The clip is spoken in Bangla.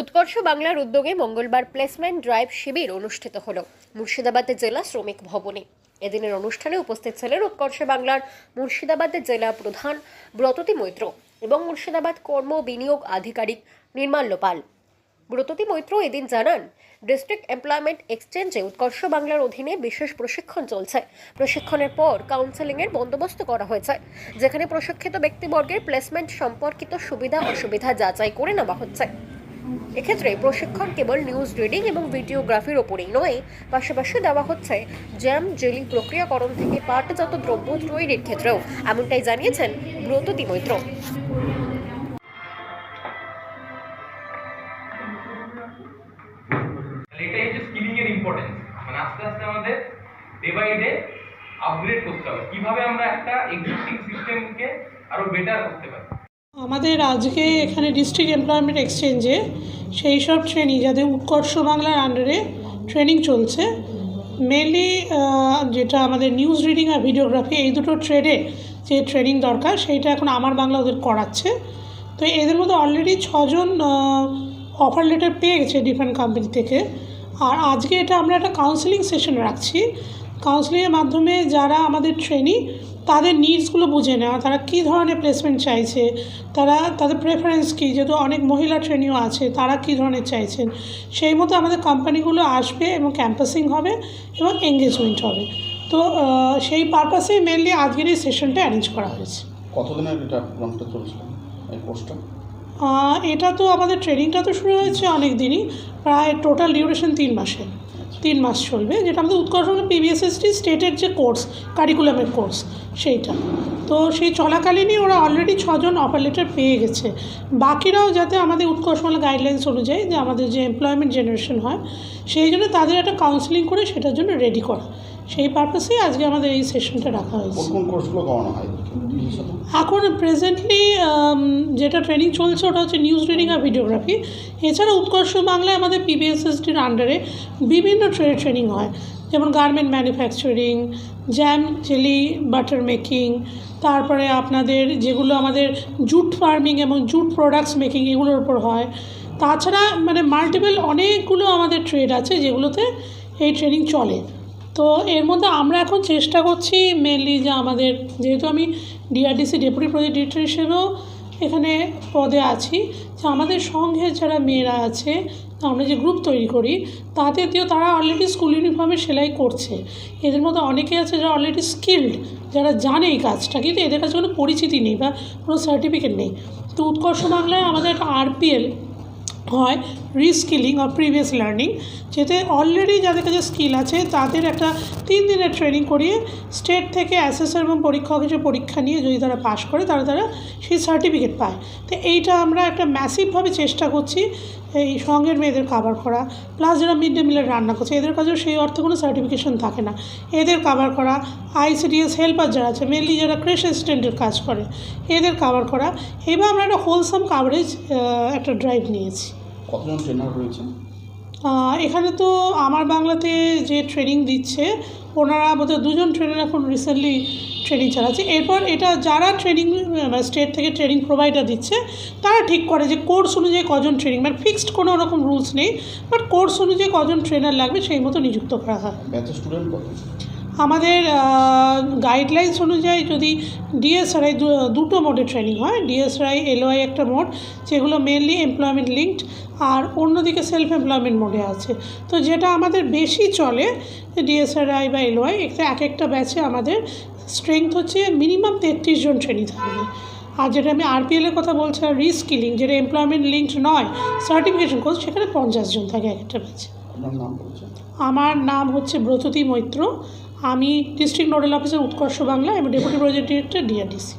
উৎকর্ষ বাংলার উদ্যোগে মঙ্গলবার প্লেসমেন্ট ড্রাইভ শিবির অনুষ্ঠিত হল। মুর্শিদাবাদের জেলা শ্রমিক ভবনে। এদিনের অনুষ্ঠানে উপস্থিত ছিলেন উৎকর্ষ বাংলার মুর্শিদাবাদের জেলা প্রধান ব্রততী মৈত্র এবং মুর্শিদাবাদ কর্ম বিনিয়োগ আধিকারিক নির্মাল্য পাল। ব্রততী মৈত্র এদিন জানান, ডিস্ট্রিক্ট এমপ্লয়মেন্ট এক্সচেঞ্জে উৎকর্ষ বাংলার অধীনে বিশেষ প্রশিক্ষণ চলছে। প্রশিক্ষণের পর কাউন্সেলিংয়ের বন্দোবস্ত করা হয়েছে, যেখানে প্রশিক্ষিত ব্যক্তিবর্গের প্লেসমেন্ট সম্পর্কিত সুবিধা অসুবিধা যাচাই করে নেওয়া হচ্ছে। এক্ষেত্রে প্রশিক্ষণ কেবল নিউজ রিডিং এবং ভিডিওগ্রাফির ওপরেই নয়, পাশাপাশি দেওয়া হচ্ছে জ্যাম জেলি প্রক্রিয়াকরণ থেকে পাটজাত দ্রব্য তৈরির ক্ষেত্রেও, এমনটাই জানিয়েছেন ব্রততী মৈত্র। মানে আপগ্রেড করতে হবে। কীভাবে আমরা একটা এক্সিস্টিং সিস্টেমকে আরও বেটার করতে পারি? আমাদের আজকে এখানে ডিস্ট্রিক্ট এমপ্লয়মেন্ট এক্সচেঞ্জে সেই সব ট্রেনিং যাদের উৎকর্ষ বাংলার আন্ডারে ট্রেনিং চলছে মেনলি যেটা আমাদের নিউজ রিডিং আর ভিডিওগ্রাফি এই দুটো ট্রেডে যে ট্রেনিং দরকার সেইটা এখন আমার বাংলা ওদের করাচ্ছে। তো এদের মধ্যে অলরেডি ছজন অফার লেটার পেয়ে গেছে ডিফারেন্ট কোম্পানি থেকে। আর আজকে এটা আমরা একটা কাউন্সেলিং সেশন রাখছি। কাউন্সেলিংয়ের মাধ্যমে যারা আমাদের ট্রেনি তাদের নিডসগুলো বুঝে নেওয়া তারা কী ধরনের প্লেসমেন্ট চাইছে? তারা, তাদের প্রেফারেন্স কী? যেহেতু অনেক মহিলা ট্রেনিও আছে, তারা কী ধরনের চাইছেন? সেই মতো আমাদের কোম্পানিগুলো আসবে এবং ক্যাম্পাসিং হবে এবং এঙ্গেজমেন্ট হবে। তো সেই পারপাসেই মেনলি আজকের এই সেশনটা অ্যারেঞ্জ করা হয়েছে। কতদিনের এটা চলছিল? এই কোর্সটা এটা তো আমাদের ট্রেনিংটা তো শুরু হয়েছে অনেক দিনই প্রায় টোটাল ডিউরেশন তিন মাসের তিন মাস চলবে যেটা আমাদের উৎকর্ষ পিবিএসএসটি স্টেটের যে কোর্স কারিকুলামের কোর্স সেইটা। তো সেই চলাকালীনই ওরা অলরেডি ছজন অফার লেটার পেয়ে গেছে। বাকিরাও যাতে আমাদের উৎকর্ষমালা গাইডলাইন্স অনুযায়ী যে আমাদের যে এমপ্লয়মেন্ট জেনারেশন হয় সেই জন্য তাদের একটা কাউন্সিলিং করে সেটার জন্য রেডি করা। সেই পারপাসেই আজকে আমাদের এই সেশনটা রাখা হয়েছে। এখন প্রেজেন্টলি যেটা ট্রেনিং চলছে ওটা হচ্ছে নিউজ রিডিং আর ভিডিওগ্রাফি এছাড়া উৎকর্ষ বাংলায় আমাদের পিবিএসএসটির আন্ডারে বিভিন্ন ট্রেড ট্রেনিং হয়। যেমন garment manufacturing jam jelly butter making তারপরে আপনাদের যেগুলো আমাদের জুট ফার্মিং এবং জুট প্রোডাক্টস মেকিং এগুলোর উপর হয়। তাছাড়া মানে মাল্টিপল অনেকগুলো আমাদের ট্রেড আছে যেগুলোতে এই ট্রেনিং চলে। তো এর মধ্যে আমরা এখন চেষ্টা করছি মেনলি যে আমাদের, যেহেতু আমি ডিআরডিসি ডেপুটি প্রজেক্ট ডিরেক্টর হিসেবেও এখানে পদে আছি। যে আমাদের সঙ্গে যারা মেয়েরা আছে আমরা যে গ্রুপ তৈরি করি, তাতে দিয়েও তারা অলরেডি স্কুল ইউনিফর্মে সেলাই করছে। এদের মধ্যে অনেকে আছে যারা অলরেডি স্কিল্ড যারা জানে এই কাজটা, কিন্তু এদের কাছে কোনো পরিচিতি নেই বা কোনো সার্টিফিকেট নেই। তো উৎকর্ষ বাংলায় আমাদের একটা আরপিএল হয় রিস্কিলিং অর প্রিভিয়াস লার্নিং যেতে অলরেডি যাদের কাছে স্কিল আছে, তাদের একটা তিন দিনের ট্রেনিং করিয়ে স্টেট থেকে অ্যাসেসর এবং পরীক্ষক হিসেবে পরীক্ষা নিয়ে যদি তারা পাশ করে তারা তারা সেই সার্টিফিকেট পায়। তো এইটা আমরা একটা ম্যাসিভভাবে চেষ্টা করছি এই সঙ্গের মেয়েদের কাভার করা প্লাস যারা মিড ডে মিলের রান্না করছে, এদের কাছেও সেই অর্থে কোনো সার্টিফিকেশন থাকে না। এদের কাভার করা আইসিডিএস হেল্পার যারা আছে মেনলি যারা ক্রেশ অ্যাসিস্ট্যান্টের কাজ করে, এদের কাভার করা। এবার আমরা একটা হোলসাম কাভারেজ একটা ড্রাইভ নিয়েছি। কতজন ট্রেনার রয়েছে এখানে তো আমার বাংলাতে যে ট্রেনিং দিচ্ছে ওনারা বোধহয় দুজন ট্রেনার এখন রিসেন্টলি ট্রেনিং চালাচ্ছে। এরপর এটা যারা ট্রেনিং স্টেট থেকে ট্রেনিং প্রোভাইডার দিচ্ছে তারা ঠিক করে যে কোর্স অনুযায়ী কজন ট্রেনিং মানে ফিক্সড কোনো রকম রুলস নেই বাট কোর্স অনুযায়ী কজন ট্রেনার লাগবে সেই মতো নিযুক্ত করা হয়। স্টুডেন্ট কত? আমাদের গাইডলাইন্স অনুযায়ী যদি ডিএসআরআই দুটো মোডে ট্রেনিং হয় ডিএসআরআই এলওআই একটা মোড যেগুলো মেনলি এমপ্লয়মেন্ট লিঙ্কড আর অন্যদিকে সেলফ এমপ্লয়মেন্ট মোডে আছে। তো যেটা আমাদের বেশি চলে ডিএসআরআই বা এলওআই এক একটা ব্যাচে আমাদের স্ট্রেংথ হচ্ছে মিনিমাম তেত্রিশ জন ট্রেনিং থাকবে। আর যেটা আমি আরপিএলের কথা বলছি আর রিস্কিলিং যেটা এমপ্লয়মেন্ট লিঙ্কড নয় সার্টিফিকেশন কোর্স সেখানে পঞ্চাশ জন থাকে এক একটা ব্যাচে আমার নাম হচ্ছে ব্রততী মৈত্র। আমি ডিস্ট্রিক্ট নোডাল অফিসার উৎকর্ষ বাংলা এবং ডেপুটি প্রজেক্ট ডিরেক্টর ডিআরডিসি